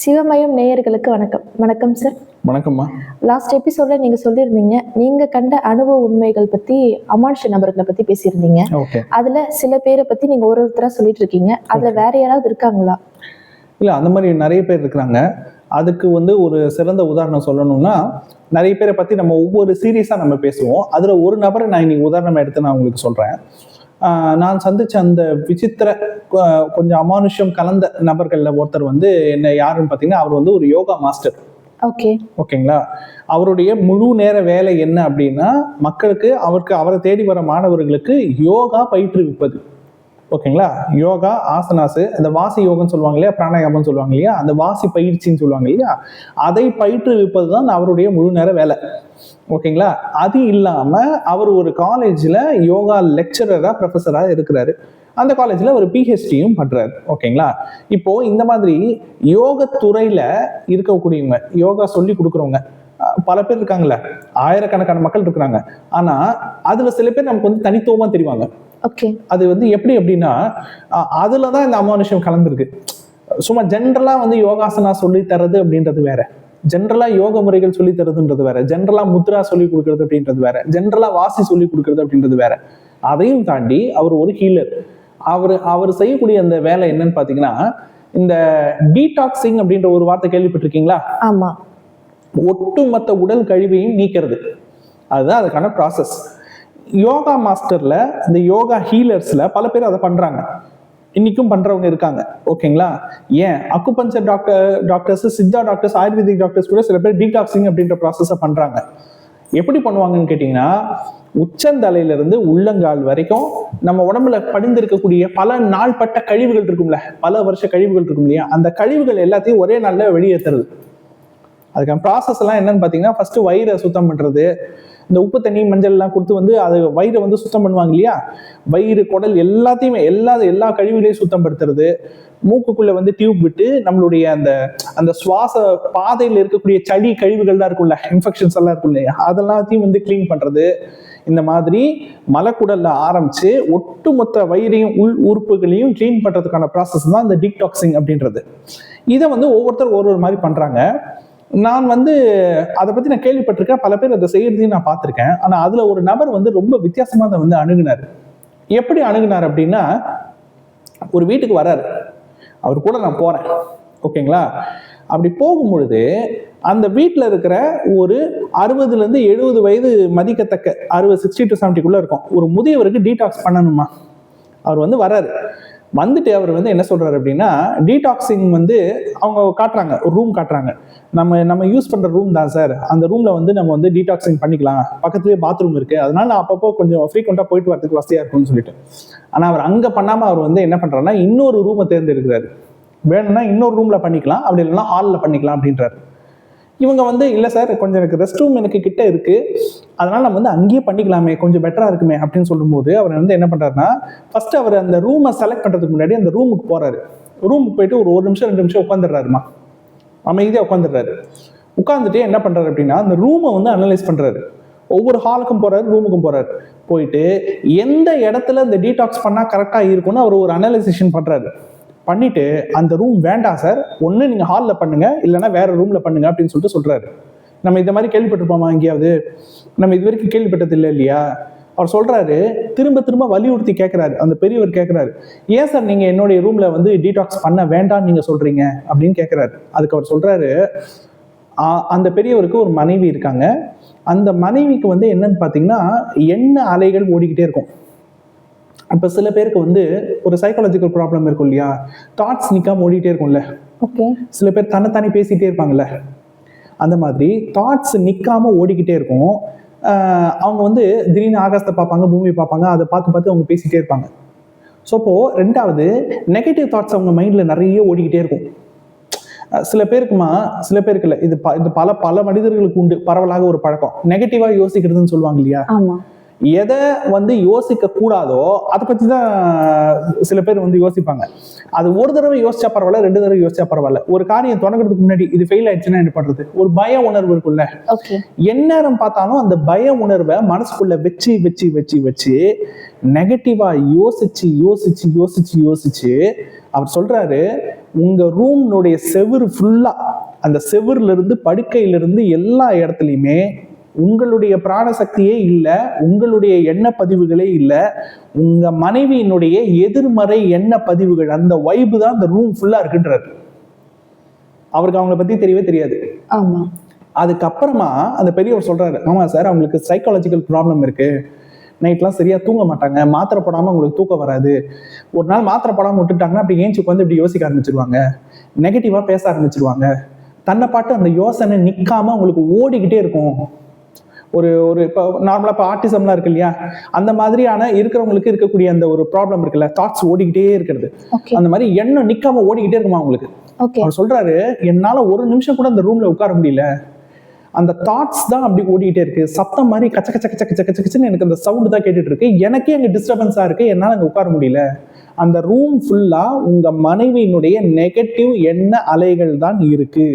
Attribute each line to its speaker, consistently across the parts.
Speaker 1: சிவமயம் நேயர்களுக்கு வணக்கம். வணக்கம் சார்
Speaker 2: வணக்கம்மா.
Speaker 1: லாஸ்ட் எபிசோட்ல நீங்க சொல்லியிருந்தீங்க நீங்க கண்ட அனுபவ உண்மைகள் பத்தி அமானுஷ நபர்களை பத்தி பேசியிருந்தீங்க. அதுல சில பேரை பத்தி நீங்க ஒரு ஒருத்தரா சொல்லிட்டு இருக்கீங்க அதுல வேற யாராவது இருக்காங்களா?
Speaker 2: இல்லை அந்த மாதிரி நிறைய பேர் இருக்கிறாங்க. அதுக்கு வந்து ஒரு சிறந்த உதாரணம் சொல்லணும்னா நிறைய பேரை பற்றி நம்ம ஒவ்வொரு சீரியஸாக நம்ம பேசுவோம். அதில் ஒரு நபரை நான் இன்னைக்கு உதாரணம் எடுத்து நான் உங்களுக்கு சொல்கிறேன் நான் சந்திச்ச அந்த விசித்திர கொஞ்சம் அமானுஷ்யம் கலந்த நபர்களில் ஒருத்தர் வந்து என்ன யாருன்னு பார்த்தீங்கன்னா அவர் வந்து ஒரு யோகா மாஸ்டர்.
Speaker 1: ஓகே.
Speaker 2: ஓகேங்களா? அவருடைய முழு நேர வேலை என்ன அப்படின்னா மக்களுக்கு அவருக்கு அவரை தேடி வர மாணவர்களுக்கு யோகா பயிற்றுவிப்பது. ஓகேங்களா? யோகா ஆசனாஸ் அந்த வாசி யோகம்னு சொல்லுவாங்க இல்லையா? பிராணாயாமம்னு சொல்லுவாங்க இல்லையா? அந்த வாசி பயிற்சின்னு சொல்லுவாங்க இல்லையா? அதை பயிற்றுவிப்பது தான் அவருடைய முழு நேர வேலை. ஓகேங்களா? அது இல்லாம அவர் ஒரு காலேஜ்ல யோகா லெக்சரரா ப்ரொஃபஸராக இருக்கிறாரு. அந்த காலேஜ்ல ஒரு பிஹெச்டியும் பண்றாரு. ஓகேங்களா? இப்போ இந்த மாதிரி யோகத்துறையில் இருக்கக்கூடியவங்க யோகா சொல்லி கொடுக்குறவங்க பல பேர் இருக்காங்கல்ல? ஆயிரக்கணக்கான மக்கள் இருக்கிறாங்க. ஆனா அதுல சில பேர் நமக்கு வந்து தனித்துவமா தெரிவாங்க. அது வந்து எப்படி அப்படின்னா அதுல தான் இந்த அமானுஷம் கலந்துருக்கு. சும்மா ஜென்ரலா வந்து யோகாசனா சொல்லி தர்றது அப்படின்றது வேற. ஜென்ரலா யோக முறைகள் சொல்லி தருதுன்றது வேற. ஜென்ரலா முத்ரா சொல்லி கொடுக்கறது அப்படின்றது வேற. ஜென்ரலா வாசி சொல்லி கொடுக்கறது அப்படின்றது வேற. அதையும் தாண்டி அவர் ஒரு ஹீலர் அவர் அவர் செய்யக்கூடிய அந்த வேலை என்னன்னு பாத்தீங்கன்னா இந்த டீடாக்சிங் அப்படின்ற ஒரு வார்த்தை கேள்விப்பட்டிருக்கீங்களா?
Speaker 1: ஆமா.
Speaker 2: ஒட்டுமொத்த உடல் கழிவையும் நீக்கிறது. அதுதான் அதுக்கான ப்ராசஸ் யோகா மாஸ்டர்ல இந்த யோகா ஹீலர்ஸ்ல பல பேர் அதை பண்றாங்க. இன்னைக்கும் பண்றவங்க இருக்காங்க. ஓகேங்களா? ஏன்? Acupuncture doctor doctors Siddha doctors ayurvedic doctors கூட சில பேர் டீடாக்சிங் அப்படின்ற ப்ராசஸை பண்றாங்க. எப்படி பண்ணுவாங்கன்னு கேட்டிங்கன்னா உச்சந்தலையில இருந்து உள்ளங்கால் வரைக்கும் நம்ம உடம்புல படிந்திருக்கக்கூடிய பல நாள்பட்ட கழிவுகள் இருக்கும்ல பல வருஷ கழிவுகள் இருக்கும் இல்லையா? அந்த கழிவுகள் எல்லாத்தையும் ஒரே நாள்ல வெளியேற்றுறது அதுக்கான ப்ராசஸ் எல்லாம் என்னன்னு பார்த்தீங்கன்னா ஃபர்ஸ்ட் வயிறை சுத்தம் பண்றது இந்த உப்பு தண்ணி மஞ்சள் எல்லாம் கொடுத்து வந்து அது வயிறை வந்து சுத்தம் பண்ணுவாங்க இல்லையா? வயிறு குடல் எல்லாத்தையுமே எல்லா எல்லா கழிவுகளையும் சுத்தம் படுத்துறது மூக்குக்குள்ள வந்து டியூப் விட்டு நம்மளுடைய அந்த அந்த சுவாச பாதையில் இருக்கக்கூடிய சளி கழிவுகள்லாம் இருக்கும்ல இன்ஃபெக்ஷன்ஸ் எல்லாம் இருக்கும் இல்லையா? அதெல்லாத்தையும் வந்து க்ளீன் பண்றது. இந்த மாதிரி மலக்குடல்ல ஆரம்பிச்சு ஒட்டுமொத்த வயிறையும் உள் உறுப்புகளையும் க்ளீன் பண்றதுக்கான ப்ராசஸ் தான் இந்த டிக்டாக்சிங் அப்படின்றது. இதை வந்து ஒவ்வொருத்தர் ஒரு ஒரு மாதிரி பண்றாங்க. நான் வந்து அதை பற்றி நான் கேள்விப்பட்டிருக்கேன். பல பேர் அதை செய்யறதையும் நான் பார்த்துருக்கேன். ஆனால் அதில் ஒரு நபர் வந்து ரொம்ப வித்தியாசமாக அதை வந்து அணுகுனார். எப்படி அணுகுனார் அப்படின்னா ஒரு வீட்டுக்கு வராரு. அவர் கூட நான் போகிறேன் ஓகேங்களா? அப்படி போகும்பொழுது அந்த வீட்டில் இருக்கிற ஒரு அறுபதுலேருந்து எழுபது வயது மதிக்கத்தக்க அறுபது சிக்ஸ்டி டு செவன்ட்டிக்குள்ளே இருக்கும். ஒரு முதியவருக்கு டீடாக்ஸ் பண்ணணுமா? அவர் வந்து வராரு. வந்துட்டு அவர் வந்து என்ன சொல்றாரு அப்படின்னா டீடாக்சிங் வந்து அவங்க காட்டுறாங்க ஒரு ரூம் காட்டுறாங்க. நம்ம நம்ம யூஸ் பண்ற ரூம் தான் சார் அந்த ரூம்ல வந்து நம்ம வந்து டீடாக்சிங் பண்ணிக்கலாம். பக்கத்துலேயே பாத்ரூம் இருக்கு. அதனால நான் அப்பப்போ கொஞ்சம் ஃப்ரீக்வெண்ட்டாக போயிட்டு வரதுக்கு வசதியா இருக்கும்னு சொல்லிட்டு. ஆனா அவர் அங்க பண்ணாம அவர் வந்து என்ன பண்றாருன்னா இன்னொரு ரூமை தேர்ந்தெடுக்கிறாரு. வேணும்னா இன்னொரு ரூம்ல பண்ணிக்கலாம். அப்படி இல்லைன்னா ஹாலில் பண்ணிக்கலாம் அப்படின்றாரு. இவங்க வந்து இல்லை சார் கொஞ்சம் எனக்கு ரெஸ்ட் ரூம் எனக்கு கிட்ட இருக்கு. அதனால நம்ம வந்து அங்கேயே பண்ணிக்கலாமே கொஞ்சம் பெட்டராக இருக்குமே அப்படின்னு சொல்லும்போது அவர் வந்து என்ன பண்ணுறாருன்னா ஃபர்ஸ்ட் அவர் அந்த ரூமை செலக்ட் பண்ணுறதுக்கு முன்னாடி அந்த ரூமுக்கு போறாரு. ரூமுக்கு போயிட்டு ஒரு ஒரு நிமிஷம் ரெண்டு நிமிஷம் உட்காந்துடுறாருமா அமைதியாக உட்காந்துடுறாரு உட்காந்துட்டு என்ன பண்றாரு அப்படின்னா அந்த ரூமை வந்து அனலைஸ் பண்றாரு. ஒவ்வொரு ஹாலுக்கும் போறாரு ரூமுக்கும் போறாரு. போயிட்டு எந்த இடத்துல இந்த டீடாக்ஸ் பண்ணா கரெக்டாக இருக்கும்னு அவர் ஒரு அனலைசேஷன் பண்றாரு. பண்ணிட்டு அந்த ரூம் வேண்டாம் சார் ஒன்று நீங்கள் ஹாலில் பண்ணுங்க இல்லைன்னா வேற ரூம்ல பண்ணுங்க அப்படின்னு சொல்லிட்டு சொல்றாரு. நம்ம இந்த மாதிரி கேள்விப்பட்டிருப்போமா எங்கேயாவது? நம்ம இது வரைக்கும் கேள்விப்பட்டது இல்லை இல்லையா? அவர் சொல்றாரு திரும்ப திரும்ப வலியுறுத்தி கேட்கிறாரு அந்த பெரியவர் கேட்கிறாரு ஏன் சார் நீங்க என்னுடைய ரூம்ல வந்து டீடாக்ஸ் பண்ண வேண்டாம்னு நீங்க சொல்றீங்க? அப்படின்னு கேட்கிறாரு அதுக்கு அவர் சொல்றாரு அந்த பெரியவருக்கு ஒரு மனைவி இருக்காங்க. அந்த மனைவிக்கு வந்து என்னன்னு பார்த்தீங்கன்னா எண்ணெய் அலைகள் ஓடிக்கிட்டே இருக்கும். அப்போ சில பேருக்கு வந்து ஒரு சைக்காலஜிக்கல் ப்ராப்ளம் இருக்கும் இல்லையா? தாட்ஸ் நிற்காம ஓடிட்டே இருக்கும்ல.
Speaker 1: ஓகே.
Speaker 2: சில பேர் தன்னைத்தானே பேசிட்டே இருப்பாங்கல்ல. அந்த மாதிரி தாட்ஸ் நிற்காம ஓடிக்கிட்டே இருக்கும். அவங்க வந்து திடீர்னு ஆகாசத்தை பார்ப்பாங்க பூமியை பார்ப்பாங்க அதை பார்த்து பார்த்து அவங்க பேசிட்டே இருப்பாங்க. ஸோ அப்போ ரெண்டாவது நெகட்டிவ் தாட்ஸ் அவங்க மைண்ட்ல நிறைய ஓடிக்கிட்டே இருக்கும். சில பேருக்குமா சில பேருக்கு இல்லை. இது இது பல பல மனிதர்களுக்கு உண்டு. பரவலாக ஒரு பழக்கம். நெகட்டிவா யோசிக்கிறதுன்னு சொல்லுவாங்க இல்லையா? எதை வந்து யோசிக்க கூடாதோ அதை பத்தி தான் சில பேர் வந்து யோசிப்பாங்க. அது ஒரு தடவை யோசிச்சா பரவாயில்ல ரெண்டு தடவை யோசிச்சா பரவாயில்ல. ஒரு காரியம் தொடங்குறதுக்கு முன்னாடி இது ஃபெயில் ஆயிடுச்சுன்னா என்ன பண்றது? ஒரு பய உணர்வு இருக்குல்ல எந்நேரம் பார்த்தாலும் அந்த பய உணர்வை மனசுக்குள்ள வச்சு வச்சு வச்சு வச்சு நெகட்டிவா யோசிச்சு யோசிச்சு யோசிச்சு யோசிச்சு அவர் சொல்றாரு உங்க ரூம்னுடைய செவுரு ஃபுல்லா அந்த செவுருல இருந்து படுக்கையில இருந்து எல்லா இடத்துலையுமே உங்களுடைய பிராணசக்தியே இல்லை உங்களுடைய எண்ண பதிவுகளே இல்லை உங்க மனைவியினுடைய எதிர்மறை எண்ண பதிவுகள் அந்த வைப்பு தான் அந்த ரூம் ஃபுல்லா இருக்குன்றாரு அவருக்கு அவங்கள பத்தி தெரியவே தெரியாது.
Speaker 1: ஆமா.
Speaker 2: அதுக்கப்புறமா அந்த பெரியவர் சொல்றாரு ஆமா சார் அவங்களுக்கு சைக்காலஜிக்கல் ப்ராப்ளம் இருக்கு. நைட்லாம் சரியா தூங்க மாட்டாங்க. மாத்திரை போடாம உங்களுக்கு தூக்கம் வராது. ஒரு நாள் மாத்திரை போடாம விட்டுட்டாங்கன்னா அப்படி ஏஞ்சி உட்காந்து இப்படி யோசிக்க ஆரம்பிச்சிருவாங்க. நெகட்டிவா பேச ஆரம்பிச்சிருவாங்க. தன்னை பாட்டு அந்த யோசனை நிக்காம உங்களுக்கு ஓடிக்கிட்டே இருக்கும். ஒரு ஒரு இப்போ நார்மலாக இப்போ ஆர்டிசம்லாம் இருக்கு இல்லையா அந்த மாதிரியான இருக்கிறவங்களுக்கு இருக்கக்கூடிய அந்த ஒரு ப்ராப்ளம் இருக்குல்ல? தாட்ஸ் ஓடிக்கிட்டே இருக்கிறது. அந்த மாதிரி எண்ணம் நிக்காம ஓடிக்கிட்டே இருக்குமா உங்களுக்கு
Speaker 1: ஓகே
Speaker 2: அவர் சொல்றாரு என்னால ஒரு நிமிஷம் கூட அந்த ரூம்ல உட்கார முடியல. அந்த தாட்ஸ் தான் அப்படி ஓடிக்கிட்டே இருக்கு. சத்தம் மாதிரி கச்ச கச்ச கச்ச கச்ச கச்ச கச்சன்னு எனக்கு அந்த சவுண்ட் தான் கேட்டுட்டு இருக்கு எனக்கே அங்க டிஸ்டர்பன்ஸா இருக்கு. என்னால அங்க உட்கார முடியல. அந்த ரூம் ஃபுல்லா உங்க மனைவியினுடைய நெகட்டிவ் எண்ண அலைகள் தான் இருக்கு.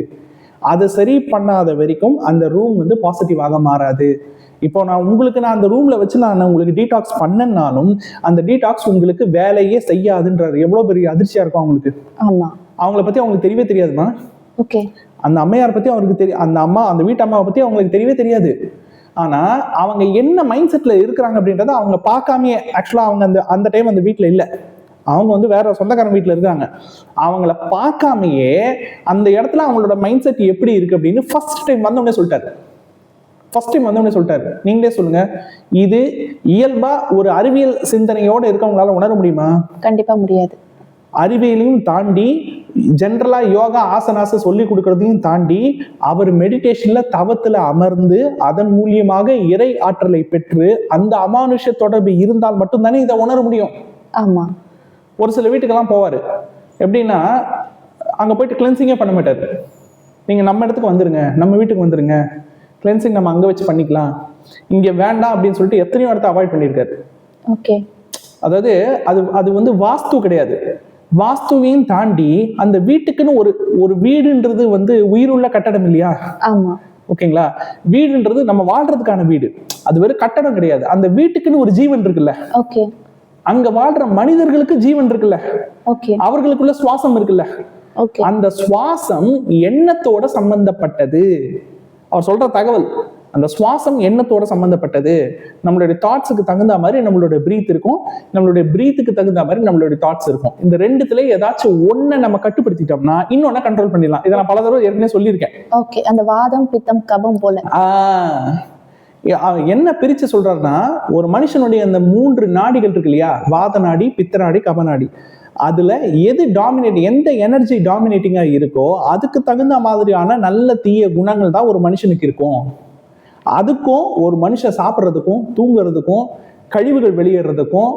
Speaker 2: அதை சரி பண்ணாத வரைக்கும் அந்த ரூம் வந்து பாசிட்டிவாக மாறாது. இப்போ நான் உங்களுக்கு நான் அந்த ரூம்ல வச்சு நான் உங்களுக்கு டீடாக்ஸ் பண்ணனாலும் அந்த டீடாக்ஸ் உங்களுக்கு வேலையே செய்யாதுன்றாரு. எவ்வளவு பெரிய அதிர்ச்சியா இருக்கும் அவங்களுக்கு.
Speaker 1: ஆமா.
Speaker 2: அவங்கள பத்தி அவங்களுக்கு தெரியவே தெரியாதுமா?
Speaker 1: ஓகே.
Speaker 2: அந்த அம்மையார் பத்தி அவருக்கு தெரியும் அந்த அம்மா அந்த வீட்டு அம்மாவை பத்தி அவங்களுக்கு தெரியவே தெரியாது. ஆனா அவங்க என்ன மைண்ட் செட்ல இருக்கிறாங்க அப்படின்றத அவங்க பார்க்காமயே ஆக்சுவலா அவங்க அந்த அந்த டைம் அந்த வீட்ல இல்ல. அவங்க வந்து வேற சொந்தக்காரங்க வீட்ல இருக்காங்க. அவங்கள பார்க்காமயே அந்த இடத்துல அவங்களோட மைண்ட் செட் எப்படி இருக்கு அப்படின்னு ஃபர்ஸ்ட் டைம் வந்தோடனே சொல்லிட்டாரு. ஃபர்ஸ்ட் டைம் வந்தோடனே சொல்லிட்டாரு. நீங்களே சொல்லுங்க. இது இயல்பா ஒரு அறிவியல் சிந்தனையோட இருக்கவங்களால உணர முடியுமா?
Speaker 1: கண்டிப்பா முடியாது.
Speaker 2: அறிவியலையும் தாண்டி ஜென்ரலா யோகா ஆசனாச சொல்லி கொடுக்கறதையும் தாண்டி அவர் மெடிடேஷன்ல தவத்துல அமர்ந்து அதன் மூலியமாக இறை ஆற்றலை பெற்று அந்த அமானுஷ தொடர்பு இருந்தால் மட்டும்தானே இதை உணர முடியும்.
Speaker 1: ஆமா.
Speaker 2: ஒரு சில வீட்டுக்கெல்லாம் போவாரு. எப்படின்னா அங்க போயிட்டு கிளென்சிங்கே பண்ண மாட்டாரு. நீங்க நம்ம இடத்துக்கு வந்துருங்க நம்ம வீட்டுக்கு வந்துருங்க. கிளென்சிங் நம்ம அங்க வச்சு பண்ணிக்கலாம். இங்க வேண்டாம் அப்படின்னு சொல்லிட்டு எத்தனையோ இடத்த அவாய்ட் பண்ணியிருக்காரு
Speaker 1: ஓகே.
Speaker 2: அதாவது அது அது வந்து வாஸ்து கிடையாது. வாஸ்துவையும் தாண்டி அந்த வீட்டுக்குன்னு ஒரு ஒரு வீடுன்றது வந்து உயிருள்ள கட்டடம் இல்லையா? ஓகேங்களா? வீடுன்றது நம்ம வாழ்றதுக்கான வீடு. அது வெறும் கட்டடம் கிடையாது. அந்த வீட்டுக்குன்னு ஒரு ஜீவன் இருக்குல்ல?
Speaker 1: ஓகே.
Speaker 2: அங்க வாழ்ற மனிதர்களுக்கு ஜீவன் இருக்குல்ல?
Speaker 1: ஓகே.
Speaker 2: அவர்களுக்குள்ள சுவாசம் இருக்குல்ல?
Speaker 1: ஓகே.
Speaker 2: அந்த சுவாசம் எண்ணத்தோட சம்பந்தப்பட்டது. அவர் சொல்ற தகவல் அந்த சுவாசம் எண்ணத்தோட சம்பந்தப்பட்டது. நம்மளுடைய தாட்ஸுக்கு தகுந்த மாதிரி நம்மளுடைய பிரீத் இருக்கும். நம்மளுடைய பிரீத்துக்கு தகுந்த மாதிரி நம்மளுடைய தாட்ஸ் இருக்கும். இந்த ரெண்டுத்துல ஏதாச்சும் ஒன்றை நம்ம கட்டுப்படுத்திட்டோம்னா இன்னொன்னு கண்ட்ரோல் பண்ணிடலாம். இதை நான் பல தடவை ஏற்கனவே சொல்லியிருக்கேன்.
Speaker 1: ஓகே. அந்த வாதம் பித்தம் கபம் போல.
Speaker 2: ஆஹ் என்ன பிரிச்சு சொல்றாருன்னா ஒரு மனுஷனுடைய அந்த மூன்று நாடிகள் இருக்கு இல்லையா? வாத நாடி பித்த நாடி கப நாடி. அதுல எது டாமினேட் எந்த எனர்ஜி டாமினேட்டிங்கா இருக்கோ அதுக்கு தகுந்த மாதிரியான நல்ல தீய குணங்கள் தான் ஒரு மனுஷனுக்கு இருக்கும். அதுக்கும் ஒரு மனுஷன் சாப்பிட்றதுக்கும் தூங்குறதுக்கும் கழிவுகள் வெளியேறதுக்கும்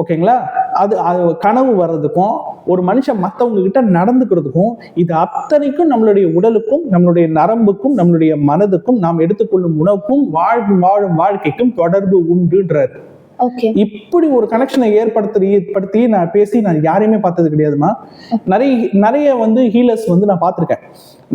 Speaker 2: ஓகேங்களா? அது அது கனவு வர்றதுக்கும் ஒரு மனுஷன் மற்றவங்க கிட்ட நடந்துக்கிறதுக்கும் இது அத்தனைக்கும் நம்மளுடைய உடலுக்கும் நம்மளுடைய நரம்புக்கும் நம்மளுடைய மனதுக்கும் நாம் எடுத்துக்கொள்ளும் உணவுக்கும் வாழும் வாழும் வாழ்க்கைக்கும் தொடர்பு உண்டுன்றார்.
Speaker 1: ஓகே
Speaker 2: இப்படி ஒரு கனெக்ஷனை ஏற்படுத்தி ஏற்படுத்தி நான் பேசி நான் யாரையுமே பார்த்தது கிடையாதுமா. நிறைய நிறைய வந்து ஹீலர்ஸ் வந்து நான் பார்த்துருக்கேன்.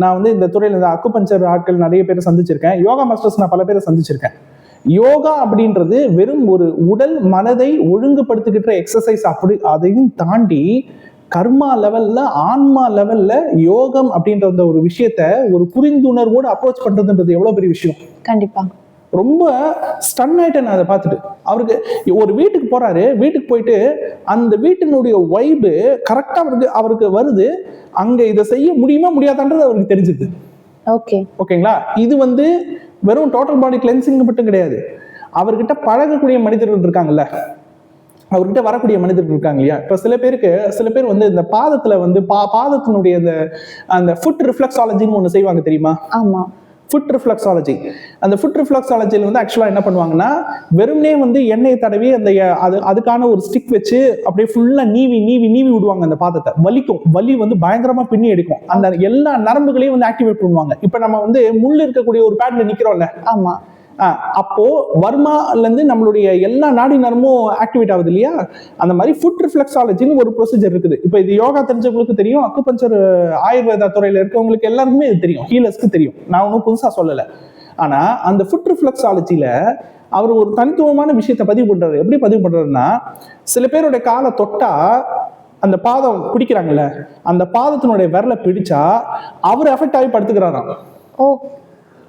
Speaker 2: நான் வந்து இந்த துறையில் இந்த அக்குபஞ்சர் ஆட்கள் நிறைய பேரை சந்திச்சிருக்கேன். யோகா மாஸ்டர்ஸ் நான் பல பேரை சந்திச்சிருக்கேன். யோகா அப்படின்றது வெறும் ஒரு உடல் மனதை ஒழுங்குபடுத்துகின்ற எக்ஸசைஸ் அப்படி அதையும் தாண்டி கர்மா லெவல்ல ஆன்மா லெவல்ல யோகம் அப்படின்ற அந்த ஒரு விஷயத்த ஒரு புரிந்துணர்வோடு அப்ரோச் பண்றதுன்றது எவ்வளவு பெரிய விஷயம்.
Speaker 1: கண்டிப்பா.
Speaker 2: ரொம்ப ஸ்டன் ஆயிட்டேன் நான் அதை பார்த்துட்டு. அவருக்கு ஒரு வீட்டுக்கு போறாரு வீட்டுக்கு போயிட்டு அந்த வீட்டினுடைய வைபு கரெக்டா அவருக்கு அவருக்கு வருது. அங்க இதை செய்ய முடியுமா முடியாதான்றது அவருக்கு தெரிஞ்சுது.
Speaker 1: ஓகே
Speaker 2: ஓகேங்களா இது வந்து வெறும் டோட்டல் பாடி கிளென்சிங் மட்டும் கிடையாது. அவர்கிட்ட பழகக்கூடிய மனிதர்கள் இருக்காங்கல்ல. அவர்கிட்ட வரக்கூடிய மனிதர்கள் இருக்காங்க இல்லையா? இப்போ சில பேருக்கு சில பேர் வந்து இந்த பாதத்துல வந்து பா பாதத்தினுடைய அந்த அந்த ஃபுட் ரிஃப்ளெக்ஸாலஜின்னு ஒன்று செய்வாங்க தெரியுமா?
Speaker 1: ஆமாம்
Speaker 2: ஃபுட் ரிஃப்ளக்ஸாலஜி அந்த ஃபுட் ரிஃப்ளக்ஸாலஜியில் வந்து ஆக்சுவலாக என்ன பண்ணுவாங்கன்னா வெறும்னே வந்து எண்ணெயை தடவி அந்த அது அதுக்கான ஒரு ஸ்டிக் வச்சு அப்படியே ஃபுல்லாக நீவி நீவி நீவி விடுவாங்க அந்த பாதத்தை. வலிக்கும். வலி வந்து பயங்கரமாக பின்னி எடுக்கும். அந்த எல்லா நரம்புகளையும் வந்து ஆக்டிவேட் பண்ணுவாங்க. இப்போ நம்ம வந்து முள் இருக்கக்கூடிய ஒரு பேட்ல
Speaker 1: நிற்கிறோம்ல
Speaker 2: ஆமாம் அப்போ வர்மாலேருந்து நம்மளுடைய எல்லா நாடி நரமும் ஆக்டிவேட் ஆகுது இல்லையா? அந்த மாதிரி ஃபுட் ரிஃப்ளெக்ஸாலஜின்னு ஒரு ப்ரொசீஜர் இருக்குது. இப்போ இது யோகா தெரிஞ்சவங்களுக்கு தெரியும் அக்குபஞ்சர் ஆயுர்வேதா துறையில் இருக்கவங்களுக்கு எல்லாருக்குமே இது தெரியும். ஹீலர்ஸ்க்கு தெரியும். நான் ஒன்றும் புதுசாக சொல்லலை. ஆனால் அந்த ஃபுட் ரிஃப்ளெக்ஸாலஜியில் அவர் ஒரு தனித்துவமான விஷயத்தை பதிவு பண்ணுறாரு எப்படி பதிவு பண்ணுறாருன்னா சில பேருடைய காலை தொட்டால் அந்த பாதம் பிடிக்கிறாங்கல்ல அந்த பாதத்தினுடைய விரலை பிடிச்சா அவர் எஃபெக்ட் ஆகி படுத்துக்கிறாராம்.
Speaker 1: ஓ.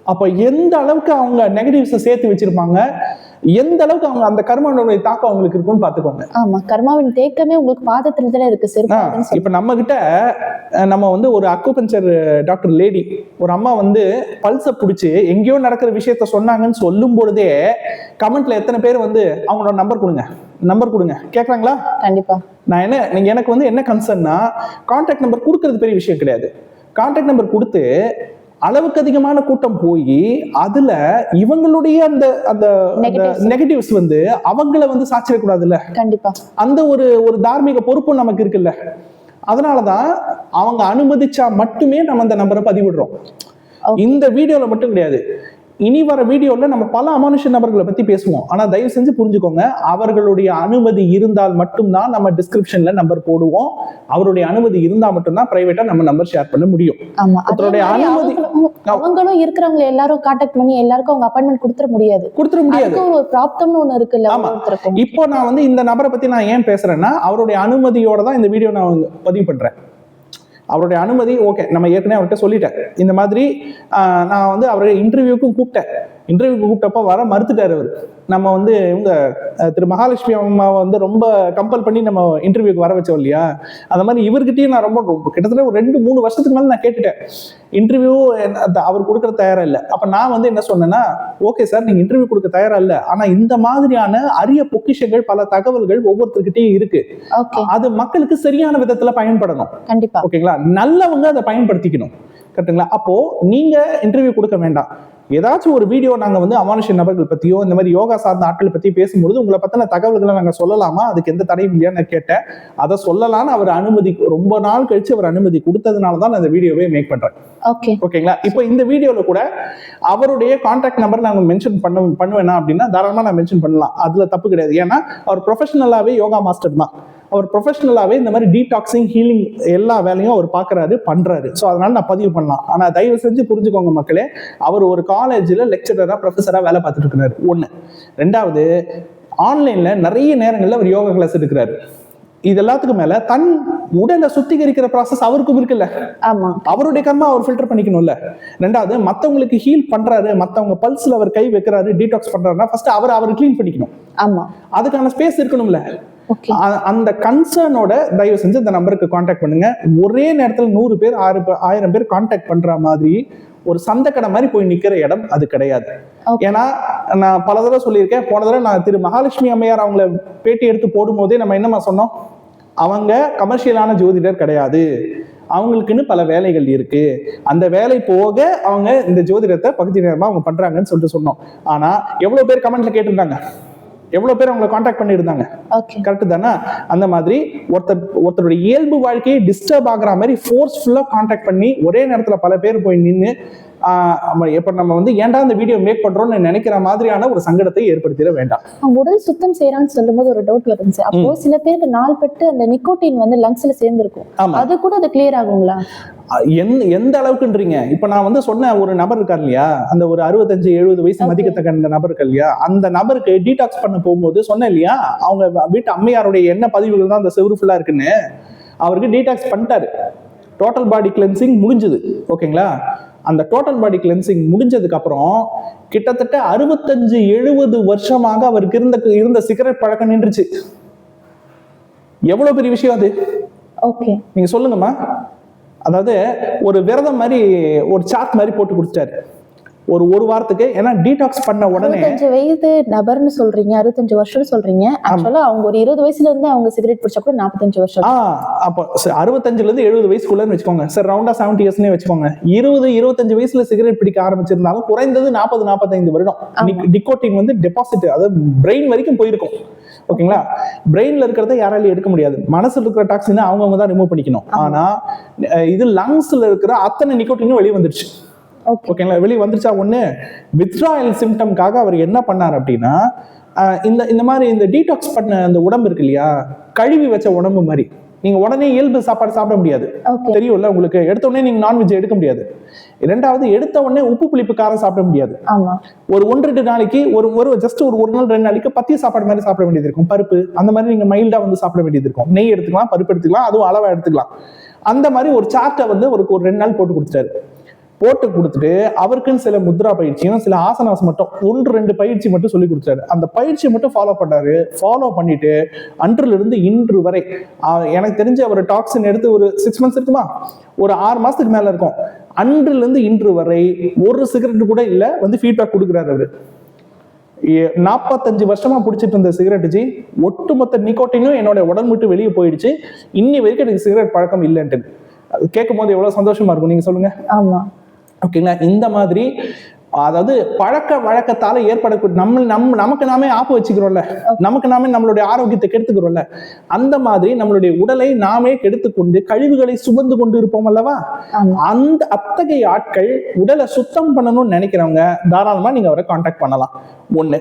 Speaker 2: அப்ப எந்த அளவுக்கு அவங்க நெகட்டிவ்ஸை சேர்த்து வச்சிருப்பாங்க? எந்த அளவுக்கு அவங்க அந்த கர்மனுடைய தாக்கம் அவங்களுக்கு இருக்குன்னு பாத்துக்கோங்க
Speaker 1: ஆமா கர்மாவின் தேக்கமே உங்களுக்கு பாதத்துல தானே இருக்கு. சொல்லி
Speaker 2: இப்ப நம்ம கிட்ட நம்ம வந்து ஒரு அக்குபஞ்சர் டாக்டர் லேடி ஒரு அம்மா வந்து பல்ஸை பிடிச்சி எங்கேயோ நடக்கிற விஷயத்த சொன்னாங்கன்னு சொல்லும் பொழுதே கமெண்ட்ல எத்தனை பேர் வந்து அவங்களோட நம்பர் கொடுங்க நம்பர் கொடுங்க. கேக்குறாங்களா?
Speaker 1: கண்டிப்பா.
Speaker 2: நான் என்ன நீங்க எனக்கு வந்து என்ன கன்சர்ன்னா கான்டாக்ட் நம்பர் கொடுக்கறது பெரிய விஷயம் கிடையாது. கான்டாக்ட் நம்பர் கொடுத்து அளவுக்கு அதிகமான கூட்டம் போய் அதுல இவங்களுடைய அந்த அந்த. நெகட்டிவ்ஸ் வந்து அவங்கள வந்து சாச்சிடக்கூடாதுல்ல
Speaker 1: கண்டிப்பா.
Speaker 2: அந்த ஒரு ஒரு தார்மீக பொறுப்பும் நமக்கு இருக்குல்ல? அதனாலதான் அவங்க அனுமதிச்சா மட்டுமே நம்ம அந்த நம்பரை பதிவிடுறோம். இந்த வீடியோல மட்டும் கிடையாது. இனி வர வீடியோல நம்ம பல அமானுஷ நபர்களை பத்தி பேசுவோம். ஆனா தயவு செஞ்சு புரிஞ்சுக்கோங்க. அவர்களுடைய அனுமதி இருந்தால் மட்டும்தான் நம்ம டிஸ்கிரிப்ஷன்ல நம்பர் போடுவோம். அவருடைய அனுமதி இருந்தா மட்டும்தான் பிரைவேட்டா நம்ம நம்பர் ஷேர் பண்ண முடியும்.
Speaker 1: மாதிரி
Speaker 2: அனுமதி-
Speaker 1: அவங்களும் இருக்கிறவங்க எல்லாரும் கான்டாக்ட் பண்ணி எல்லாருக்கும் அவங்க அப்பாயின்மெண்ட் கொடுத்துட முடியாது.
Speaker 2: கொடுத்துட முடியாது.
Speaker 1: ஒரு ப்ராப்தம்னு ஒண்ணு இருக்குல்ல
Speaker 2: ஆமா. இப்போ நான் வந்து இந்த நபரை பத்தி நான் ஏன் பேசுறேன்னா அவருடைய அனுமதியோட தான் இந்த வீடியோ நான் பதிவு பண்றேன். அவருடைய அனுமதி ஓகே நம்ம ஏற்கனவே அவர்கிட்ட சொல்லிட்டேன். இந்த மாதிரி நான் வந்து அவரை இன்டர்வியூக்கும் கூப்பிட்டேன். இன்டர்வியூக்கு கூப்பிட்டப்ப வர மறுத்துட்டாரு அவர். நம்ம வந்து இவங்க திரு மகாலட்சுமி அம்மாவை வந்து ரொம்ப கம்பல் பண்ணி நம்ம இன்டர்வியூக்கு வர வச்சோம் இல்லையா? அந்த மாதிரி இவர்கிட்டயும் நான் ரொம்ப கிட்டத்தட்ட ஒரு ரெண்டு மூணு வருஷத்துக்கு மேல நான் கேட்டுட்டேன். இன்டர்வியூ அவர் கொடுக்குற தயாரா இல்லை. அப்ப நான் வந்து என்ன சொன்னேன்னா ஓகே சார் நீங்க இன்டர்வியூ கொடுக்க தயாரா இல்லை. ஆனா இந்த மாதிரியான அரிய பொக்கிஷங்கள் பல தகவல்கள் ஒவ்வொருத்தர்கிட்டயும் இருக்கு. அது மக்களுக்கு சரியான விதத்துல பயன்படணும்.
Speaker 1: கண்டிப்பா.
Speaker 2: ஓகேங்களா? நல்லவங்க அதை பயன்படுத்திக்கணும். கரெக்ட்டுங்களா அப்போ நீங்க இன்டர்வியூ கொடுக்க வேண்டாம். ஏதாச்சும் ஒரு வீடியோ நாங்க வந்து அமானுஷ நபர்கள் பத்தியோ இந்த மாதிரி யோகா சார்ந்த ஆட்கள் பத்தி பேசும்பொழுது உங்களை பத்தின தகவல்களை நாங்க சொல்லலாமா? அதுக்கு எந்த தடையும் இல்லையான்னு கேட்டேன். அதை சொல்லலாம்னு அவர் அனுமதி ரொம்ப நாள் கழிச்சு அவர் அனுமதி கொடுத்ததுனால தான் இந்த வீடியோவே மேக் பண்றேன்.
Speaker 1: ஓகே
Speaker 2: ஓகேங்களா? இப்போ இந்த வீடியோல கூட அவருடைய கான்டாக்ட் நம்பர் நாங்க மென்ஷன் பண்ண பண்ணுவேனா அப்படின்னா தாராளமா நான் மென்ஷன் பண்ணலாம். அதுல தப்பு கிடையாது. ஏன்னா அவர் ப்ரொஃபஷனலாவே யோகா மாஸ்டர் தான். அவர் ப்ரொஃபஷனலாவே இந்த மாதிரி டீடாக்சிங் ஹீலிங் எல்லா வேலையும் அவர் பார்க்கறாரு பண்றாரு. ஸோ அதனால நான் பதிவு பண்ணலாம். ஆனா தயவு செஞ்சு புரிஞ்சுக்கோங்க மக்களே அவர் ஒரு காலேஜில் லெக்சரரா ப்ரொஃபஸரா வேலை பார்த்துட்டு இருக்கிறாரு ஒண்ணு. ரெண்டாவது ஆன்லைன்ல நிறைய நேரங்கள்ல அவர் யோகா கிளாஸ் எடுக்கிறாரு. இது எல்லாத்துக்கும் மேல தன் உடலை சுத்திகரிக்கிற ப்ராசஸ் அவருக்கும் இருக்குல்ல.
Speaker 1: ஆமா.
Speaker 2: அவருடைய கர்மா அவர் ஃபில்டர் பண்ணிக்கணும்ல. ரெண்டாவது மத்தவங்களுக்கு ஹீல் பண்றாரு மத்தவங்க பல்ஸ்ல அவர் கை வைக்கிறாரு டீடாக்ஸ் பண்றாருன்னா ஃபர்ஸ்ட் அவர் அவர் க்ளீன் பண்ணிக்கணும்.
Speaker 1: ஆமா.
Speaker 2: அதுக்கான ஸ்பேஸ் இருக்கணும்ல. அந்த கன்சர்னோட தயவு செஞ்சு இந்த நம்பருக்கு காண்டாக்ட் பண்ணுங்க. ஒரே நேரத்துல நூறு பேர் ஆறு ஆயிரம் பேர் காண்டாக்ட் பண்ற மாதிரி ஒரு சந்தைக்கடை மாதிரி போய் நிக்கிற இடம் அது கிடையாது. ஏன்னா நான் பல தடவை சொல்லியிருக்கேன் போன தடவை நான் திரு மகாலட்சுமி அம்மையார் அவங்கள பேட்டி எடுத்து போடும்போதே நம்ம என்னமா சொன்னோம்? அவங்க கமர்ஷியலான ஜோதிடர் கிடையாது. அவங்களுக்குன்னு பல வேலைகள் இருக்கு. அந்த வேலை போக அவங்க இந்த ஜோதிடத்தை பகுதி நேரமா அவங்க பண்றாங்கன்னு சொல்லிட்டு சொன்னோம். ஆனா எவ்வளவு பேர் கமெண்ட்ல கேட்டிருந்தாங்க? எவ்வளவு பேர் அவங்களை காண்டாக்ட் பண்ணியிருந்தாங்க. கரெக்ட் தானே? அந்த மாதிரி ஒருத்தர் ஒருத்தருடைய இயல்பு வாழ்க்கையை டிஸ்டர்ப் ஆகுற மாதிரி ஃபோர்ஸ்ஃபுல்லாக காண்டாக்ட் பண்ணி ஒரே நேரத்துல பல பேர் போய் நின்று இப்போ நம்ம வந்து ஏன்டா இந்த வீடியோ மேக் பண்றோம்னு நினைக்கிற மாதிரியான ஒரு சங்கடத்தை ஏற்படுத்திட வேண்டாம்.
Speaker 1: உடல் சுத்தம் செய்யறான்னு சொல்லும்போது ஒரு டவுட் வருது. சார் அப்போ சில பேருக்கு நாள் பட்டு அந்த நிக்கோட்டின் வந்து லங்ஸ்ல சேர்ந்திருக்கும். அது கூட அது கிளியர் ஆகுங்களா?
Speaker 2: அஹ் எந்த அளவுக்குன்றீங்க? இப்போ நான் வந்து சொன்ன ஒரு நபர் இருக்கார் இல்லையா? அந்த ஒரு அறுபத்தஞ்சு எழுபது வயசு. மதிக்கத்தக்க அந்த நபர் இருக்கா இல்லையா? அந்த நபருக்கு டீடாக்ஸ் பண்ண போகும்போது சொன்னேன் இல்லையா? அவங்க வீட்டு அம்மையாருடைய என்ன பதிவுகள் தான் அந்த செவரு ஃபுல்லா இருக்குன்னு. அவருக்கு டீடாக்ஸ் பண்ணிட்டாரு. டோட்டல் பாடி கிளென்சிங் முடிஞ்சது. ஓகேங்களா? அந்த டோட்டல் பாடி கிளென்சிங் முடிஞ்சதுக்கு அப்புறம் கிட்டத்தட்ட அறுபத்தஞ்சு எழுபது வருஷமாக அவருக்கு இருந்த இருந்த சிகரெட் பழக்கம் நின்றுச்சு. எவ்வளவு பெரிய விஷயம் அது?
Speaker 1: ஓகே
Speaker 2: நீங்க சொல்லுங்கம்மா. அதாவது ஒரு விரதம் மாதிரி ஒரு சார்ட் மாதிரி போட்டு கொடுத்துட்டாரு ஒரு ஒரு வாரத்துக்கு ஏன்னா டீடாக்ஸ் பண்ண உடனே
Speaker 1: அறுபத்தஞ்சு வயது நபர்னு சொல்றீங்க அறுபத்தஞ்சு வருஷம் சொல்றீங்க. ஆக்சுவலா அவங்க ஒரு இருபது வயசுல இருந்து அவங்க சிகரெட் பிடிச்சா கூட நாற்பத்தஞ்சு வருஷம்.
Speaker 2: அப்போ அறுபத்தஞ்சுல இருந்து எழுபது வயசுக்குள்ளன்னு வச்சுக்கோங்க. சார் ரவுண்டா செவன்டி இயர்ஸ்னே வச்சுக்கோங்க. இருபது இருபத்தஞ்சு வயசுல சிகரெட் பிடிக்க ஆரம்பிச்சிருந்தாலும் குறைந்தது நாற்பது நாற்பத்தைந்து வருடம்.
Speaker 1: ஆமா.
Speaker 2: டிகோட்டின் வந்து டெபாசிட் அதாவது பிரெயின் வரைக்கும் போயிருக்கும். ஓகேங்களா? பிரெயின்ல இருக்கிறத யாராலையும் எடுக்க முடியாது. மனசுல இருக்கிற டாக்ஸினை அவங்கவுங்க தான் ரிமூவ் பண்ணிக்கணும். ஆனா இது லங்ஸ்ல இருக்கிற அத்தனை நிக்கோட்டினும் வெளியே வந்துருச்சு. ஓகேங்களா? வெளியே வந்துருச்சா ஒண்ணு? வித்ராயல் சிம்டம்காக அவர் என்ன பண்ணார் அப்படின்னா இந்த இந்த மாதிரி இந்த டீடாக்ஸ் பண்ண அந்த உடம்பு இருக்கு இல்லையா? கழுவி வச்ச உடம்பு மாதிரி. நீங்க உடனே இயல்பு சாப்பாடு சாப்பிட முடியாது. தெரியும்ல உங்களுக்கு? எடுத்த உடனே நீங்க நான்வெஜ் எடுக்க முடியாது. ரெண்டாவது எடுத்த உடனே உப்பு புளிப்பு காரம் சாப்பிட முடியாது.
Speaker 1: ஆமா.
Speaker 2: ஒரு ஒன்று ரெண்டு நாளைக்கு ஒரு ஒரு ஜஸ்ட் ஒரு ஒரு நாள் ரெண்டு நாளைக்கு பத்திய சாப்பாடு மாதிரி சாப்பிட வேண்டியது இருக்கும். பருப்பு அந்த மாதிரி நீங்க மைல்டா வந்து சாப்பிட வேண்டியது இருக்கும். நெய் எடுத்துக்கலாம் பருப்பு எடுத்துக்கலாம் அதுவும் அளவா எடுத்துக்கலாம். அந்த மாதிரி ஒரு சார்ட்டை வந்து ஒரு ரெண்டு நாள் போட்டு கொடுத்துட்டாரு. போட்டு கொடுத்துட்டு அவருக்குன்னு சில முத்ரா பயிற்சியும் சில ஆசனாஸ் மட்டும் ஒன்று ரெண்டு பயிற்சி மட்டும் சொல்லி கொடுத்தாரு அந்த பயிற்சியை மட்டும் ஃபாலோ பண்ணாரு. ஃபாலோ பண்ணிட்டு அன்றிலிருந்து இருந்து இன்று வரை எனக்கு தெரிஞ்ச ஒரு டாக்ஸின் எடுத்து ஒரு சிக்ஸ் மந்த்ஸ் இருக்குமா? ஒரு ஆறு மாசத்துக்கு மேல இருக்கும். அன்றிலிருந்து இருந்து இன்று வரை ஒரு சிகரெட் கூட இல்ல வந்து ஃபீட்பேக் கொடுக்குறாரு அவரு. ஏ- நாற்பத்தஞ்சு வருஷமா பிடிச்சிட்டு இருந்த சிகரெட் ஜி ஒட்டுமொத்த நிக்கோட்டினும் என்னோட உடல் விட்டு வெளியே போயிடுச்சு. இன்னி வரைக்கும் எனக்கு சிகரெட் பழக்கம் இல்லைன்ட்டு. கேட்கும் போது எவ்வளவு சந்தோஷமா இருக்கும் நீங்க சொல்லுங்க.
Speaker 1: ஆமா.
Speaker 2: ஓகேங்களா? இந்த மாதிரி அதாவது பழக்க வழக்கத்தால ஏற்படக்கூடிய நம்ம நம்ம நமக்கு நாமே ஆப்பு வச்சுக்கிறோம்ல. நமக்கு நாமே நம்மளுடைய ஆரோக்கியத்தை கெடுத்துக்கிறோம்ல. அந்த மாதிரி நம்மளுடைய உடலை நாமே கெடுத்துக்கொண்டு கழிவுகளை சுமந்து கொண்டு இருப்போம் அல்லவா? அந்த அத்தகைய ஆட்கள் உடலை சுத்தம் பண்ணணும்னு நினைக்கிறவங்க தாராளமா நீங்க அவரை காண்டாக்ட் பண்ணலாம். ஒண்ணு.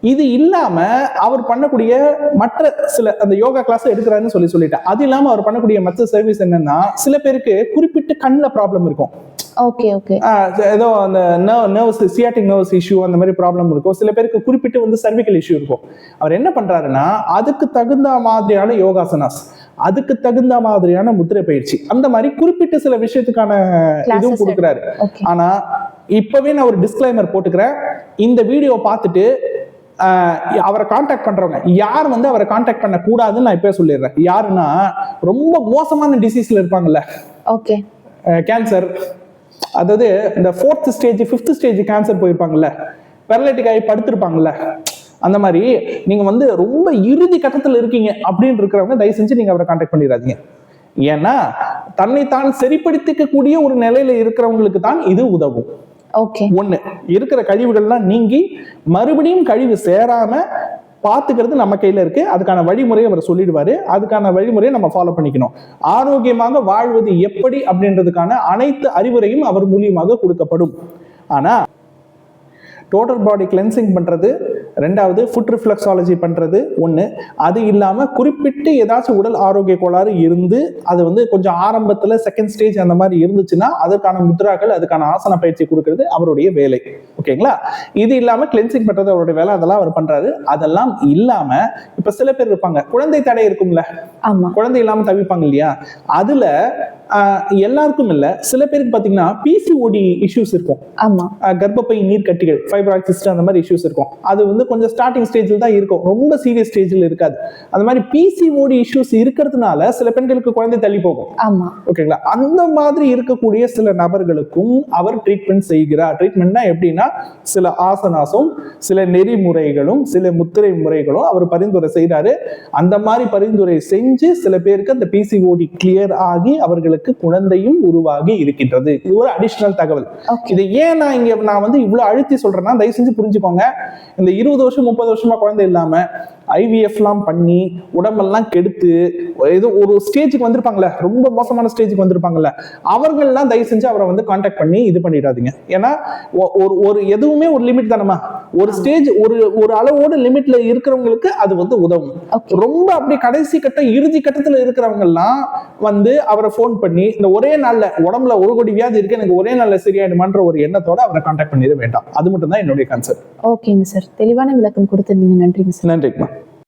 Speaker 2: இது இல்லாம அவர் பண்ணக்கூடிய மற்ற சில அந்த யோகா கிளாஸ் எடுக்கிறாருன்னு சொல்லி சொல்லிட்டேன். அது இல்லாம அவர் பண்ணக்கூடிய மற்ற சர்வீஸ் என்னன்னா சில பேருக்கு குறிப்பிட்ட கண்ணில் ப்ராப்ளம் இருக்கும்.
Speaker 1: ஓகே ஓகே
Speaker 2: ஏதோ அந்த நர்வஸ் சியாட்டிக் நர்வஸ் இஷ்யூ அந்த மாதிரி ப்ராப்ளம் இருக்கும். சில பேருக்கு குறிப்பிட்டு வந்து சர்விக்கல் இஷ்யூ இருக்கும். அவர் என்ன பண்றாருன்னா அதுக்கு தகுந்த மாதிரியான யோகாசனாஸ் அதுக்கு தகுந்த மாதிரியான முத்திரை பயிற்சி அந்த மாதிரி குறிப்பிட்ட சில விஷயத்துக்கான இதுவும் கொடுக்குறாரு. ஆனா இப்பவே நான் ஒரு டிஸ்க்ளைமர் போட்டுக்கிறேன். இந்த வீடியோ பார்த்துட்டு அவரை காண்டாக்ட் பண்றவங்க யார் வந்து அவரை காண்டாக்ட் பண்ண கூடாதுன்னு நான் இப்பவே சொல்லிடுறேன். யாருன்னா ரொம்ப மோசமான டிசீஸ்ல இருப்பாங்கல்ல.
Speaker 1: ஓகே
Speaker 2: கேன்சர் அதாவது இந்த fourth stage fifth stage cancer போயிருப்பாங்கல்ல paralytic ஆகி படுத்திருப்பாங்கல்ல அந்த மாதிரி நீங்க வந்து ரொம்ப இறுதி கட்டத்தில் இருக்கீங்க அப்படின்னு இருக்கிறவங்க தயவு செஞ்சு நீங்க அவரை காண்டாக்ட் பண்ணிடாதீங்க. ஏன்னா தன்னைத்தான் சரிப்படுத்திக்க கூடிய ஒரு நிலையில இருக்கிறவங்களுக்கு தான் இது உதவும்.
Speaker 1: ஓகே
Speaker 2: ஒண்ணு இருக்கிற கழிவுகள்லாம் நீங்கி மறுபடியும் கழிவு சேராம பார்த்துக்கிறது நம்ம கையில் இருக்குது அதுக்கான வழிமுறையை அவர் சொல்லிடுவார். அதுக்கான வழிமுறையை நம்ம ஃபாலோ பண்ணிக்கணும். ஆரோக்கியமாக வாழ்வது எப்படி அப்படின்றதுக்கான அனைத்து அறிவுரையும் அவர் மூலியமாக கொடுக்கப்படும். ஆனால் டோட்டல் பாடி கிளென்சிங் பண்ணுறது ரெண்டாவது ஃபுட் ரிஃப்ளெக்ஸாலஜி பண்ணுறது ஒன்று அது இல்லாமல் குறிப்பிட்டு ஏதாச்சும் உடல் ஆரோக்கிய கோளாறு இருந்து அது வந்து கொஞ்சம் ஆரம்பத்தில் செகண்ட் ஸ்டேஜ் அந்த மாதிரி இருந்துச்சுன்னா அதற்கான முத்ராக்கள் அதுக்கான ஆசன பயிற்சி கொடுக்கறது அவருடைய வேலை. ஓகேங்களா? இது இல்லாம கிளென்சிங் பண்றது அவருடைய வேலை அதெல்லாம் அவர் பண்றாரு. அதெல்லாம் இல்லாம இப்ப சில பேர் இருப்பாங்க. குழந்தை தடை இருக்கும்ல? குழந்தை இல்லாம தவிப்பாங்க இல்லையா? அதுல எல்லாருக்கும் இல்ல. சில பேருக்கு பாத்தீங்கன்னா பிசிஓடி இஷ்யூஸ் இருக்கும்.
Speaker 1: ஆமா.
Speaker 2: கர்ப்பப்பை நீர் கட்டிகள் ஃபைப்ராய்ட் சிஸ்டம் அந்த மாதிரி இஷ்யூஸ் இருக்கும். அது வந்து கொஞ்சம் ஸ்டார்டிங் ஸ்டேஜில் தான் இருக்கும். ரொம்ப சீரியஸ் ஸ்டேஜில் இருக்காது. அந்த மாதிரி பிசிஓடி இஷ்யூஸ் இருக்கிறதுனால சில பெண்களுக்கு குழந்தை தள்ளி போகும்.
Speaker 1: ஆமா.
Speaker 2: ஓகேங்களா? அந்த மாதிரி இருக்கக்கூடிய சில நபர்களுக்கும் அவர் ட்ரீட்மெண்ட் செய்கிறார். ட்ரீட்மெண்ட்னா எப்படின்னா சில ஆசனாசும் சில நெறிமுறைகளும் சில முத்திரை முறைகளும் அவர் பரிந்துரை செய்கிறாரு அந்த மாதிரி பரிந்துரை செஞ்சு சில பேருக்கு அந்த பிசிஓடி கிளியர் ஆகி அவர்களுக்கு குழந்தையும் உருவாகி இருக்கின்றது. இது ஒரு அடிஷனல் தகவல். இது ஏன் நான் இங்க நான் வந்து இவ்வளவு அழுத்தி சொல்றேன்னா தயவு செஞ்சு புரிஞ்சுக்கோங்க. இந்த இருபது வருஷம் முப்பது வருஷமா குழந்தை இல்லாம ஐவிஎஃப்லாம் பண்ணி உடம்பெல்லாம் கெடுத்து ஏதோ ஒரு ஸ்டேஜுக்கு வந்திருப்பாங்கல்ல ரொம்ப மோசமான ஸ்டேஜுக்கு வந்திருப்பாங்கல்ல அவர்கள்லாம் தயவு செஞ்சு அவரை வந்து காண்டாக்ட் பண்ணி இது பண்ணிடாதீங்க. ஏன்னா ஒரு ஒரு எதுவுமே ஒரு லிமிட் தானமா ஒரு ஸ்டேஜ் ஒரு ஒரு அளவோட லிமிட்ல இருக்கிறவங்களுக்கு அது வந்து உதவும். ரொம்ப அப்படி கடைசி கட்டம் இறுதி கட்டத்துல இருக்கிறவங்க எல்லாம் வந்து அவரை ஃபோன் பண்ணி இந்த ஒரே நாள்ல உடம்புல ஒரு கோடி வியாதி இருக்கு எனக்கு ஒரே நாள்ல சரியாயிடுமான்ற ஒரு எண்ணத்தோட அவரை காண்டாக்ட் பண்ணிட வேண்டாம். அது மட்டும் தான் என்னுடைய கன்சர்ன்
Speaker 1: ஓகேங்க சார் தெளிவான விளக்கம் கொடுத்திருந்தீங்க நன்றிங்க சார்
Speaker 2: நன்றிங்கம்மா.